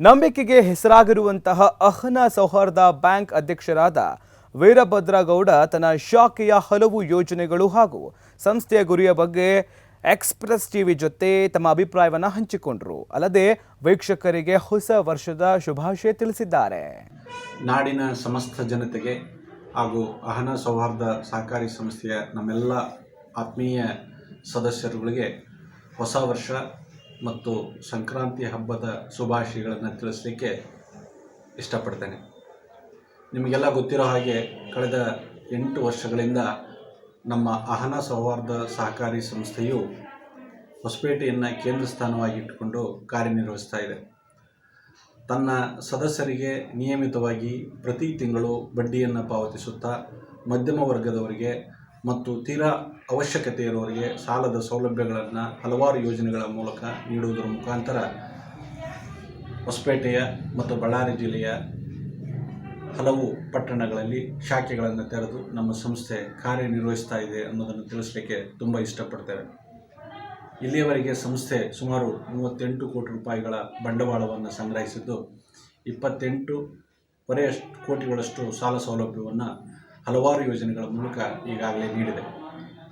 ನಂಬಿಕೆಗೆ ಹೆಸರಾಗಿರುವಂತಹ ಅಹನ ಸೌಹಾರ್ದ ಬ್ಯಾಂಕ್ ಅಧ್ಯಕ್ಷರಾದ ವೀರಭದ್ರಗೌಡ ತನ್ನ ಶಾಖೆಯ ಹಲವು ಯೋಜನೆಗಳು ಹಾಗೂ ಸಂಸ್ಥೆಯ ಗುರಿಯ ಬಗ್ಗೆ ಎಕ್ಸ್ಪ್ರೆಸ್ ಟಿವಿ ಜೊತೆ ತಮ್ಮ ಅಭಿಪ್ರಾಯವನ್ನು ಹಂಚಿಕೊಂಡರು. ಅಲ್ಲದೆ ವೀಕ್ಷಕರಿಗೆ ಹೊಸ ವರ್ಷದ ಶುಭಾಶಯ ತಿಳಿಸಿದ್ದಾರೆ. ನಾಡಿನ ಸಮಸ್ತ ಜನತೆಗೆ ಹಾಗೂ ಅಹನ ಸೌಹಾರ್ದ ಸಹಕಾರಿ ಸಂಸ್ಥೆಯ ನಮ್ಮೆಲ್ಲ ಆತ್ಮೀಯ ಸದಸ್ಯರುಗಳಿಗೆ ಹೊಸ ವರ್ಷ ಮತ್ತು ಸಂಕ್ರಾಂತಿ ಹಬ್ಬದ ಶುಭಾಶಯಗಳನ್ನು ತಿಳಿಸಲಿಕ್ಕೆ ಇಷ್ಟಪಡ್ತೇನೆ. ನಿಮಗೆಲ್ಲ ಗೊತ್ತಿರೋ ಹಾಗೆ ಕಳೆದ ಎಂಟು ವರ್ಷಗಳಿಂದ ನಮ್ಮ ಅಹನ ಸೌಹಾರ್ದ ಸಹಕಾರಿ ಸಂಸ್ಥೆಯು ಹೊಸಪೇಟೆಯನ್ನು ಕೇಂದ್ರ ಸ್ಥಾನವಾಗಿ ಇಟ್ಟುಕೊಂಡು ಕಾರ್ಯನಿರ್ವಹಿಸ್ತಾ ಇದೆ. ತನ್ನ ಸದಸ್ಯರಿಗೆ ನಿಯಮಿತವಾಗಿ ಪ್ರತಿ ತಿಂಗಳು ಬಡ್ಡಿಯನ್ನು ಪಾವತಿಸುತ್ತಾ ಮಧ್ಯಮ ವರ್ಗದವರಿಗೆ ಮತ್ತು ತೀರಾ ಅವಶ್ಯಕತೆ ಇರುವವರಿಗೆ ಸಾಲದ ಸೌಲಭ್ಯಗಳನ್ನು ಹಲವಾರು ಯೋಜನೆಗಳ ಮೂಲಕ ನೀಡುವುದರ ಮುಖಾಂತರ ಹೊಸಪೇಟೆಯ ಮತ್ತು ಬಳ್ಳಾರಿ ಜಿಲ್ಲೆಯ ಹಲವು ಪಟ್ಟಣಗಳಲ್ಲಿ ಶಾಖೆಗಳನ್ನು ತೆರೆದು ನಮ್ಮ ಸಂಸ್ಥೆ ಕಾರ್ಯನಿರ್ವಹಿಸ್ತಾ ಇದೆ ಅನ್ನೋದನ್ನು ತಿಳಿಸಲಿಕ್ಕೆ ತುಂಬ ಇಷ್ಟಪಡ್ತೇವೆ. ಇಲ್ಲಿಯವರೆಗೆ ಸಂಸ್ಥೆ ಸುಮಾರು ಮೂವತ್ತೆಂಟು ಕೋಟಿ ರೂಪಾಯಿಗಳ ಬಂಡವಾಳವನ್ನು ಸಂಗ್ರಹಿಸಿದ್ದು ಇಪ್ಪತ್ತೆಂಟೂವರೆಯಷ್ಟು ಕೋಟಿಗಳಷ್ಟು ಸಾಲ ಸೌಲಭ್ಯವನ್ನು ಹಲವಾರು ಯೋಜನೆಗಳ ಮೂಲಕ ಈಗಾಗಲೇ ನೀಡಿದೆ.